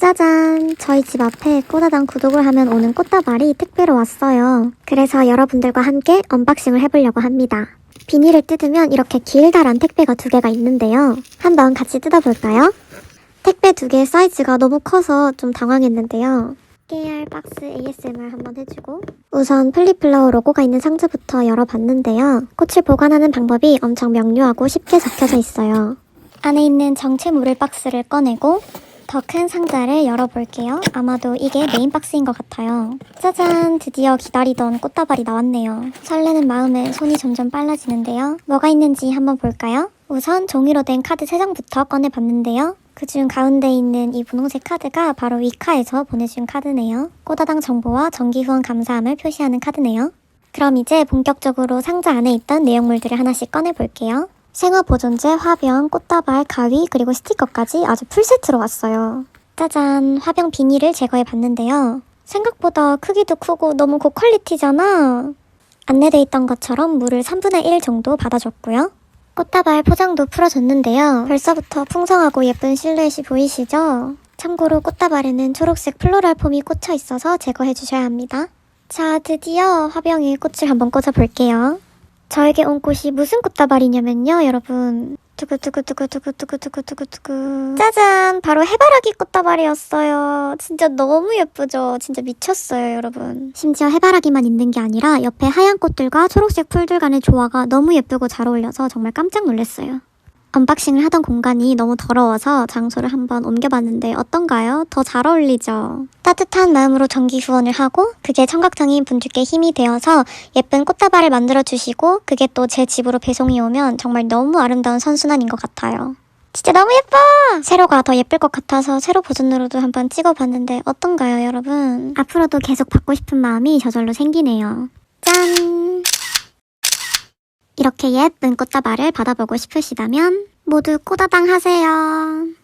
짜잔! 저희 집 앞에 꼬다당 구독을 하면 오는 꽃다발이 택배로 왔어요. 그래서 여러분들과 함께 언박싱을 해보려고 합니다. 비닐을 뜯으면 이렇게 길다란 택배가 두 개가 있는데요. 한번 같이 뜯어볼까요? 택배 두 개의 사이즈가 너무 커서 좀 당황했는데요. 깨알 박스 ASMR 한번 해주고 우선 플리플라워 로고가 있는 상자부터 열어봤는데요. 꽃을 보관하는 방법이 엄청 명료하고 쉽게 적혀져 있어요. 안에 있는 정체모를 박스를 꺼내고 더 큰 상자를 열어볼게요. 아마도 이게 메인 박스인 것 같아요. 짜잔! 드디어 기다리던 꽃다발이 나왔네요. 설레는 마음에 손이 점점 빨라지는데요. 뭐가 있는지 한번 볼까요? 우선 종이로 된 카드 3장부터 꺼내봤는데요. 그중 가운데 있는 이 분홍색 카드가 바로 위카에서 보내준 카드네요. 꼬다당 정보와 정기 후원 감사함을 표시하는 카드네요. 그럼 이제 본격적으로 상자 안에 있던 내용물들을 하나씩 꺼내볼게요. 생화보존제, 화병, 꽃다발, 가위, 그리고 스티커까지 아주 풀세트로 왔어요. 짜잔, 화병 비닐을 제거해 봤는데요. 생각보다 크기도 크고 너무 고퀄리티잖아. 안내돼 있던 것처럼 물을 3분의 1 정도 받아줬고요. 꽃다발 포장도 풀어줬는데요. 벌써부터 풍성하고 예쁜 실루엣이 보이시죠? 참고로 꽃다발에는 초록색 플로럴 폼이 꽂혀 있어서 제거해 주셔야 합니다. 자, 드디어 화병에 꽃을 한번 꽂아 볼게요. 저에게 온 꽃이 무슨 꽃다발이냐면요, 여러분. 두구두구두구두구두구두구두구 짜잔! 바로 해바라기 꽃다발이었어요. 진짜 너무 예쁘죠? 진짜 미쳤어요, 여러분. 심지어 해바라기만 있는 게 아니라 옆에 하얀 꽃들과 초록색 풀들 간의 조화가 너무 예쁘고 잘 어울려서 정말 깜짝 놀랐어요. 언박싱을 하던 공간이 너무 더러워서 장소를 한번 옮겨봤는데 어떤가요? 더 잘 어울리죠? 따뜻한 마음으로 정기 후원을 하고 그게 청각장애인 분들께 힘이 되어서 예쁜 꽃다발을 만들어 주시고 그게 또 제 집으로 배송이 오면 정말 너무 아름다운 선순환인 것 같아요. 진짜 너무 예뻐! 세로가 더 예쁠 것 같아서 세로 버전으로도 한번 찍어봤는데 어떤가요, 여러분? 앞으로도 계속 받고 싶은 마음이 저절로 생기네요. 짠! 이렇게 예쁜 꽃다발을 받아보고 싶으시다면 모두 꼬다당 하세요.